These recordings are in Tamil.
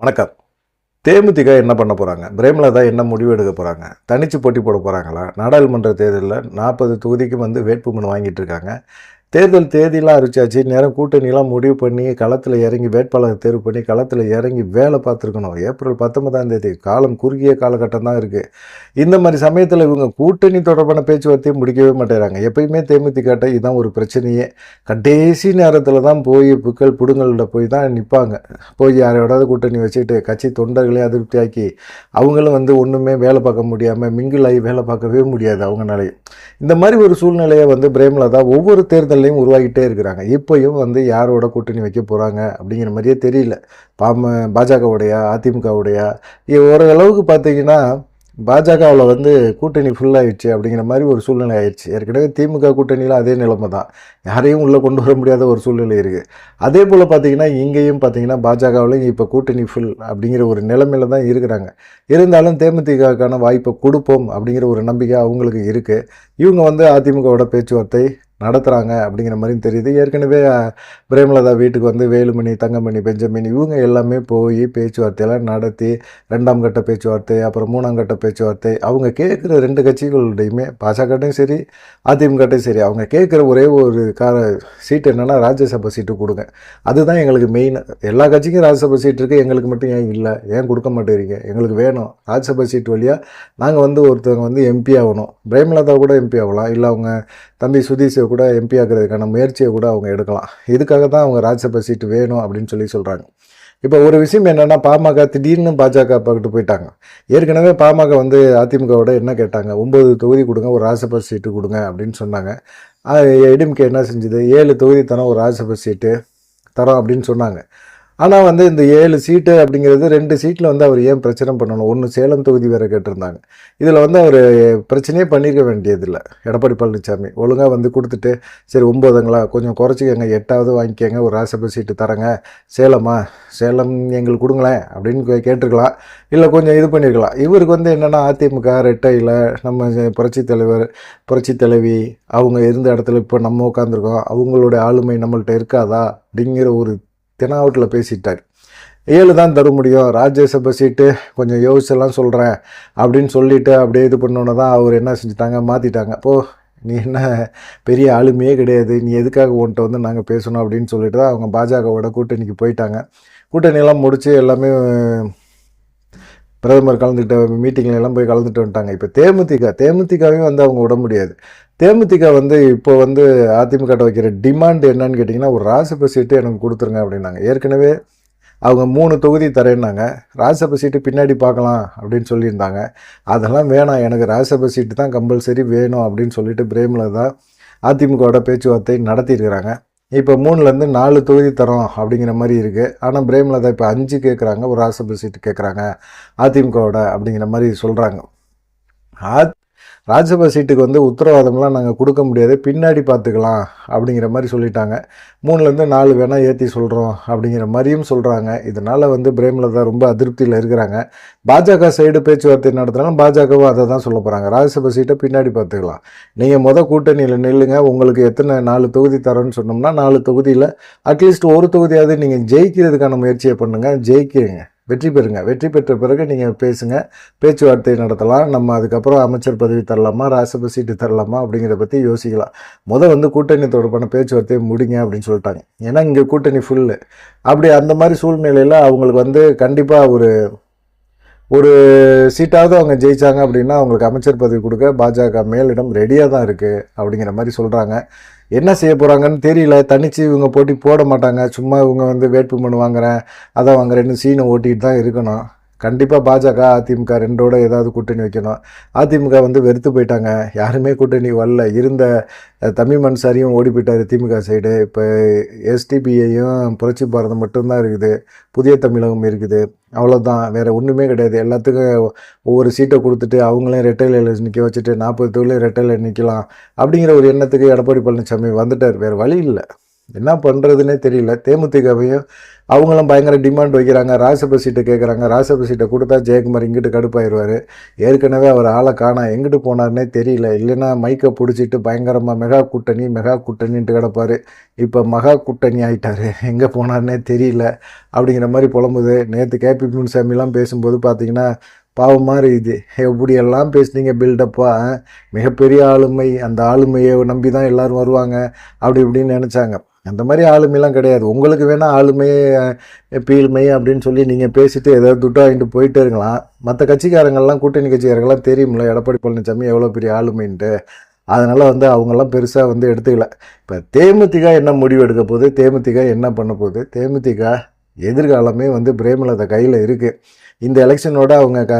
வணக்கம். தேமுதிக என்ன பண்ண போகிறாங்க பிரேமலதா என்ன முடிவு எடுக்க போகிறாங்க தனிச்சு போட்டி போட போகிறாங்களா நாடாளுமன்ற தேர்தலில் நாற்பது தொகுதிக்கு வந்து வேட்புமனு வாங்கிட்டு இருக்காங்க. தேர்தல் தேதியெலாம் அரிச்சாச்சு. நேரம் கூட்டணியெலாம் முடிவு பண்ணி களத்தில் இறங்கி வேட்பாளர் தேர்வு பண்ணி களத்தில் இறங்கி வேலை பார்த்துருக்கணும். ஏப்ரல் பத்தொன்பதாம் தேதி காலம் குறுகிய காலகட்டம் தான் இருக்குது இந்த மாதிரி சமயத்தில் இவங்க கூட்டணி தொடர்பான பேச்சுவார்த்தையை முடிக்கவே மாட்டேறாங்க. எப்பயுமே தேமுதிகட்ட இதுதான் ஒரு பிரச்சனையே. கடைசி நேரத்தில் தான் போய் புக்கள் புடுங்கள்கிட்ட போய் தான் நிற்பாங்க போய் யாரோடாவது கூட்டணி வச்சுட்டு கட்சி தொண்டர்களே அதிருப்தியாக்கி அவங்களும் வந்து ஒன்றுமே வேலை பார்க்க முடியாமல் மிங்கிள் ஆகி வேலை பார்க்கவே முடியாது அவங்களாலே இந்த மாதிரி ஒரு சூழ்நிலையை வந்து பிரேமலதா ஒவ்வொரு தேர்தல் தேர்தல்லையும் உருவாகிட்டே இருக்கிறாங்க. இப்போயும் வந்து யாரோட கூட்டணி வைக்க போகிறாங்க அப்படிங்கிற மாதிரியே தெரியல. பாம பாஜகவுடையா அதிமுகவுடையா ஓரளவுக்கு பார்த்தீங்கன்னா பாஜகவில் வந்து கூட்டணி ஃபுல்லாகிடுச்சு அப்படிங்கிற மாதிரி ஒரு சூழ்நிலை ஆயிடுச்சு. ஏற்கனவே திமுக கூட்டணியில் அதே நிலைமை தான். யாரையும் உள்ளே கொண்டு வர முடியாத ஒரு சூழ்நிலை இருக்குது அதே போல் பார்த்தீங்கன்னா இங்கேயும் பார்த்தீங்கன்னா பாஜகவிலையும் இப்போ கூட்டணி ஃபுல் அப்படிங்கிற ஒரு நிலைமையில தான் இருக்கிறாங்க. இருந்தாலும் தேமுதிகக்கான வாய்ப்பை கொடுப்போம் அப்படிங்கிற ஒரு நம்பிக்கை அவங்களுக்கு இருக்குது இவங்க வந்து அதிமுகவோட பேச்சுவார்த்தை நடத்துகிறாங்க அப்படிங்கிற மாதிரியும் தெரியுது. ஏற்கனவே பிரேமலதா வீட்டுக்கு வந்து வேலுமணி தங்கமணி பெஞ்சமணி இவங்க எல்லாமே போய் பேச்சுவார்த்தையெல்லாம் நடத்தி ரெண்டாம் கட்ட பேச்சுவார்த்தை அப்புறம் மூணாம் கட்ட பேச்சுவார்த்தை அவங்க கேட்குற ரெண்டு கட்சிகளுடையுமே பாஜகட்டையும் சரி அதிமுகட்டையும் சரி அவங்க கேட்குற ஒரே ஒரு கார சீட் என்னென்னா ராஜ்யசபா சீட்டு கொடுங்க. அதுதான் எங்களுக்கு மெயின் எல்லா கட்சிக்கும் ராஜ்யசபா சீட் இருக்குது எங்களுக்கு மட்டும் ஏன் இல்லை? ஏன் கொடுக்க மாட்டேறீங்க? எங்களுக்கு வேணும். ராஜ்யசபா சீட் வழியாக நாங்கள் வந்து ஒருத்தவங்க வந்து எம்பி ஆகணும். பிரேமலதா கூட எம்பி ஆகலாம். இல்லை அவங்க தம்பி சுதீஷை கூட எம்பி ஆகிறதுக்கான முயற்சியை கூட அவங்க எடுக்கலாம். இதுக்காக தான் அவங்க ராஜ்யசபா சீட்டு வேணும் அப்படின்னு சொல்லி சொல்கிறாங்க இப்போ ஒரு விஷயம் என்னென்னா பாமக திடீர்னு பாஜக பக்கிட்டு போயிட்டாங்க. ஏற்கனவே பாமக வந்து அதிமுகவோட என்ன கேட்டாங்க? ஒம்பது தொகுதி கொடுங்க ஒரு ராஜ்யசபா சீட்டு கொடுங்க அப்படின்னு சொன்னாங்க. எடிஎம்கே என்ன செஞ்சது? ஏழு தொகுதி தரோம் ஒரு ராஜ்யசபா சீட்டு தரோம் அப்படின்னு சொன்னாங்க. ஆனால் வந்து இந்த ஏழு சீட்டு அப்படிங்கிறது ரெண்டு சீட்டில் வந்து அவர் ஏன் பிரச்சனை பண்ணணும்? ஒன்று சேலம் தொகுதி வேறு கேட்டிருந்தாங்க. இதில் வந்து அவர் பிரச்சனையே பண்ணியிருக்க வேண்டியதில்லை. எடப்பாடி பழனிசாமி ஒழுங்காக வந்து கொடுத்துட்டு சரி ஒம்போதுங்களா? கொஞ்சம் குறைச்சிக்கங்க. எட்டாவது வாங்கிக்கங்க. ஒரு ராஜ்யசபா சீட்டு தரேங்க. சேலமா? சேலம் எங்களுக்கு கொடுங்களேன் அப்படின்னு கேட்டிருக்கலாம். இல்லை கொஞ்சம் இது பண்ணியிருக்கலாம் இவருக்கு வந்து என்னென்னா அதிமுக ரெட்டையில் நம்ம புரட்சி தலைவர் புரட்சி தலைவி அவங்க இருந்த இடத்துல இப்போ நம்ம உட்காந்துருக்கோம் அவங்களுடைய ஆளுமை நம்மள்கிட்ட இருக்காதா? அப்படிங்கிற ஒரு தெனாவட்டில் பேசிட்டார். ஏழு தான் தர முடியும். ராஜ்யசபை சீட்டு கொஞ்சம் யோசிச்செல்லாம் சொல்கிறேன் அப்படின்னு சொல்லிவிட்டு அப்படியே இது பண்ணோன்னே தான் அவர் என்ன செஞ்சுட்டாங்க? மாற்றிட்டாங்க போ நீ என்ன பெரிய ஆளுமையே கிடையாது. நீ எதுக்காக உன்கிட்ட வந்து நாங்கள் பேசணும் அப்படின்னு சொல்லிட்டு தான் அவங்க பாஜகவோட கூட்டணிக்கு போயிட்டாங்க. கூட்டணியெல்லாம் முடித்து எல்லாமே பிரதமர் கலந்துக்கிட்ட மீட்டிங்கில் எல்லாம் போய் கலந்துட்டு வந்துட்டாங்க. இப்போ தேமுதிக தேமுதிகவையும் வந்து அவங்க விட முடியாது. தேமுதிக வந்து இப்போ வந்து அதிமுக வைக்கிற டிமாண்ட் என்னன்னு கேட்டிங்கன்னா ஒரு ராசப சீட்டு எனக்கு கொடுத்துருங்க அப்படின்னாங்க. ஏற்கனவே அவங்க மூணு தொகுதி தரேன்னாங்க. ராஜ்யசபா சீட்டு பின்னாடி பார்க்கலாம் அப்படின்னு சொல்லியிருந்தாங்க. அதெல்லாம் வேணாம். எனக்கு ராஜ்யசபா சீட்டு தான் கம்பல்சரி வேணும் அப்படின்னு சொல்லிட்டு பிரேமில் தான் அதிமுகவோட பேச்சுவார்த்தை நடத்தியிருக்கிறாங்க. இப்போ மூணுலேருந்து நாலு தொகுதி தரோம் அப்படிங்கிற மாதிரி இருக்குது ஆனால் பிரேமலதா இப்போ அஞ்சு கேட்குறாங்க ஒரு ராஜ்யசபா சீட்டு கேட்குறாங்க அதிமுகவோட அப்படிங்கிற மாதிரி சொல்கிறாங்க ஆத் ராஜ்யசபா சீட்டுக்கு வந்து உத்தரவாதம்லாம் நாங்கள் கொடுக்க முடியாது. பின்னாடி பார்த்துக்கலாம் அப்படிங்கிற மாதிரி சொல்லிட்டாங்க. மூணுலேருந்து நாலு வேணால் ஏற்றி சொல்கிறோம் அப்படிங்கிற மாதிரியும் சொல்கிறாங்க இதனால் வந்து பிரேமலதா ரொம்ப அதிருப்தியில் இருக்கிறாங்க. பாஜக சைடு பேச்சுவார்த்தை நடத்துனாலும் பாஜகவும் அதை தான் சொல்ல போகிறாங்க ராஜ்யசபா சீட்டை பின்னாடி பார்த்துக்கலாம். நீங்கள் மொதல் கூட்டணியில் நில்லுங்க. உங்களுக்கு எத்தனை நாலு தொகுதி தரோன்னு சொன்னோம்னா நாலு தொகுதியில் அட்லீஸ்ட் ஒரு தொகுதியாவது நீங்கள் ஜெயிக்கிறதுக்கான முயற்சியை பண்ணுங்கள் ஜெயிக்கிறீங்க. வெற்றி பெறுங்க. வெற்றி பெற்ற பிறகு நீங்கள் பேசுங்க. பேச்சுவார்த்தை நடத்தலாம். நம்ம அதுக்கப்புறம் அமைச்சர் பதவி தரலாமா? ராஜ்யசபா சீட்டு தரலாமா? அப்படிங்கிறத பற்றி யோசிக்கலாம். முதல் வந்து கூட்டணி தொடர்பான பேச்சுவார்த்தையை முடிங்க அப்படின்னு சொல்லிட்டாங்க. ஏன்னா இங்கே கூட்டணி ஃபுல்லு அப்படி அந்த மாதிரி சூழ்நிலையில் அவங்களுக்கு வந்து கண்டிப்பாக ஒரு ஒரு சீட்டாவது அவங்க ஜெயிச்சாங்க அப்படின்னா அவங்களுக்கு அமைச்சர் பதவி கொடுக்க பாஜக மேலிடம் ரெடியாக தான் இருக்குது அப்படிங்கிற மாதிரி சொல்கிறாங்க என்ன செய்ய போகிறாங்கன்னு தெரியல. தனிச்சு இவங்க போட்டி போட மாட்டாங்க. சும்மா இவங்க வந்து வேட்புமனு வாங்குகிறேன் அதை வாங்குறேன்னு சீனை ஓட்டிகிட்டு தான் இருக்கணும். கண்டிப்பாக பாஜக அதிமுக ரெண்டோட ஏதாவது கூட்டணி வைக்கணும். அதிமுக வந்து வெறுத்து போயிட்டாங்க. யாருமே கூட்டணி வரல. இருந்த தமிழ் மன்சாரியும் ஓடி போயிட்டார் திமுக சைடு இப்போ எஸ்டிபிஐயும் புரட்சி பாரதம் மட்டும்தான் இருக்குது. புதிய தமிழகம் இருக்குது. அவ்வளோதான் வேறு ஒன்றுமே கிடையாது. எல்லாத்துக்கும் ஒவ்வொரு சீட்டை கொடுத்துட்டு அவங்களையும் ரெட்டையில் நிற்க வச்சுட்டு நாற்பது தொழில் ரெட்டையில் நிற்கலாம் அப்படிங்கிற ஒரு எண்ணத்துக்கு எடப்பாடி பழனிசாமி வந்துட்டார். வேறு வழி இல்லை. என்ன பண்ணுறதுனே தெரியல. தேமுதிகவையும் அவங்களும் பயங்கர டிமாண்ட் வைக்கிறாங்க. ராஜசபா சீட்டை கேட்குறாங்க ராஜசபா சீட்டை கொடுத்தா ஜெயக்குமார் இங்கிட்டு கடுப்பாயிடுவார் ஏற்கனவே அவர் ஆளை காணா எங்கிட்டு போனார்னே தெரியல. இல்லைன்னா மைக்கை பிடிச்சிட்டு பயங்கரமாக மெகா கூட்டணி மெகா கூட்டணின்ட்டு கிடப்பார். இப்போ மகா கூட்டணி ஆகிட்டார் எங்கே போனார்னே தெரியல. அப்படிங்கிற மாதிரி புலம்புது. நேற்று கேபி முன்சாமிலாம் பேசும்போது பார்த்தீங்கன்னா பாவம் மாதிரி இது. எப்படியெல்லாம் பேசுனீங்க பில்டப்பாக மிகப்பெரிய ஆளுமை. அந்த ஆளுமையை நம்பி தான் எல்லோரும் வருவாங்க. அப்படி இப்படின்னு நினச்சாங்க. அந்த மாதிரி ஆளுமைலாம் கிடையாது. உங்களுக்கு வேணால் ஆளுமை பீழ்மை அப்படின்னு சொல்லி நீங்கள் பேசிட்டு ஏதாவது துட்டா வாங்கிட்டு போயிட்டே இருக்கலாம். மற்ற கட்சிக்காரங்கள்லாம் கூட்டணி கட்சிக்காரங்களாம் தெரியும்ல எடப்பாடி பழனிசாமி எவ்வளோ பெரிய ஆளுமைன்ட்டு. அதனால் வந்து அவங்கெல்லாம் பெருசாக வந்து எடுத்துக்கல. இப்போ தேமுதிக என்ன முடிவு எடுக்க போகுது? தேமுதிக என்ன பண்ண போகுது? தேமுதிக எதிர்காலமே வந்து பிரேமலதா கையில் இருக்குது இந்த எலெக்ஷனோட அவங்க க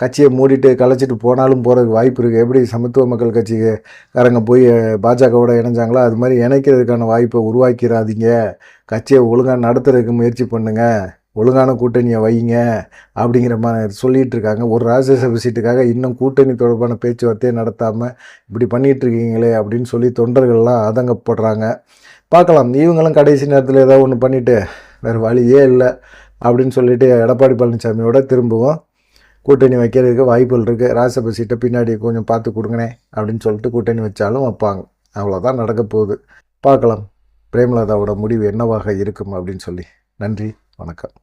கட்சியை மூடிட்டு கலைச்சிட்டு போனாலும் போகிறதுக்கு வாய்ப்பு இருக்குது எப்படி சமத்துவ மக்கள் கட்சிக்காரங்க போய் பாஜகவோட இணைஞ்சாங்களோ அது மாதிரி இணைக்கிறதுக்கான வாய்ப்பை உருவாக்கிறாதீங்க. கட்சியை ஒழுங்காக நடத்துறதுக்கு முயற்சி பண்ணுங்கள் ஒழுங்கான கூட்டணியை வைங்க அப்படிங்கிற மாதிரி சொல்லிகிட்டு இருக்காங்க. ஒரு ராஜ்யசபை சீட்டுக்காக இன்னும் கூட்டணி தொடர்பான பேச்சுவார்த்தையை நடத்தாமல் இப்படி பண்ணிகிட்ருக்கீங்களே அப்படின்னு சொல்லி தொண்டர்கள்லாம் அதங்கப்படுறாங்க. பார்க்கலாம். இவங்களும் கடைசி நேரத்தில் ஏதாவது ஒன்று பண்ணிவிட்டு வேறு வழியே இல்லை அப்படின்னு சொல்லிட்டு எடப்பாடி பழனிசாமியோட திரும்பவும். கூட்டணி வைக்கிறதுக்கு வாய்ப்புகள் இருக்குது ராஜ்யசபா சீட்டை பின்னாடி கொஞ்சம் பார்த்து கொடுங்கண்ணே அப்படின்னு சொல்லிட்டு கூட்டணி வச்சாலும் வைப்பாங்க. அவ்வளோதான் நடக்க போகுது. பார்க்கலாம். பிரேமலதாவோட முடிவு என்னவாக இருக்கும் அப்படின்னு சொல்லி. நன்றி. வணக்கம்.